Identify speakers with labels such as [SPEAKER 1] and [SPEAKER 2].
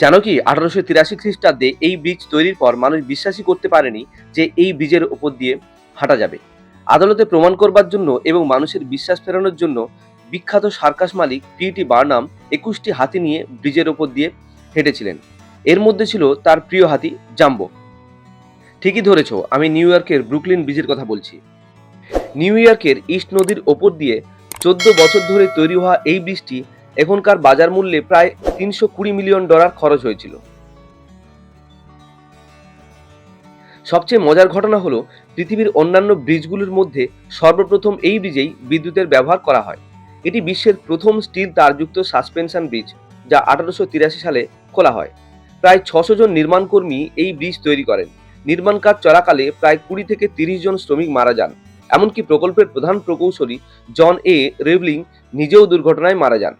[SPEAKER 1] জানো কি, আঠারোশো তিরাশি খ্রিস্টাব্দে এই ব্রিজ তৈরির পর মানুষ বিশ্বাসই করতে পারেনি যে এই ব্রিজের ওপর দিয়ে হাঁটা যাবে। আদালতে প্রমাণ করবার জন্য এবং মানুষের বিশ্বাস ফেরানোর জন্য বিখ্যাত সার্কাস মালিক পিটি বার্নাম একুশটি হাতি নিয়ে ব্রিজের ওপর দিয়ে হেঁটেছিলেন। এর মধ্যে ছিল তার প্রিয় হাতি জাম্বো। ঠিকই ধরেছ, আমি নিউ ইয়র্কের ব্রুকলিন ব্রিজের কথা বলছি। নিউ ইয়র্কের ইস্ট নদীর ওপর দিয়ে চোদ্দ বছর ধরে তৈরি হওয়া এই ব্রিজটি এখনকার বাজার মূল্যে প্রায় তিনশো কুড়ি মিলিয়ন ডলার খরচ হয়েছিল। সবচেয়ে মজার ঘটনা হলো, পৃথিবীর অন্যান্য ব্রিজগুলির মধ্যে সর্বপ্রথম এই ব্রিজেই বিদ্যুতের ব্যবহার করা হয়। এটি বিশ্বের প্রথম স্টিল তারযুক্ত সাসপেনশন ব্রিজ, যা আঠারোশো তিরাশি সালে খোলা হয়। প্রায় ছশো জন নির্মাণকর্মী এই ব্রিজ তৈরি করেন। নির্মাণ কাজ চলাকালে প্রায় কুড়ি থেকে তিরিশ জন শ্রমিক মারা যান। এমনকি প্রকল্পের প্রধান প্রকৌশলী জন এ রেভলিং নিজেও দুর্ঘটনায় মারা যান।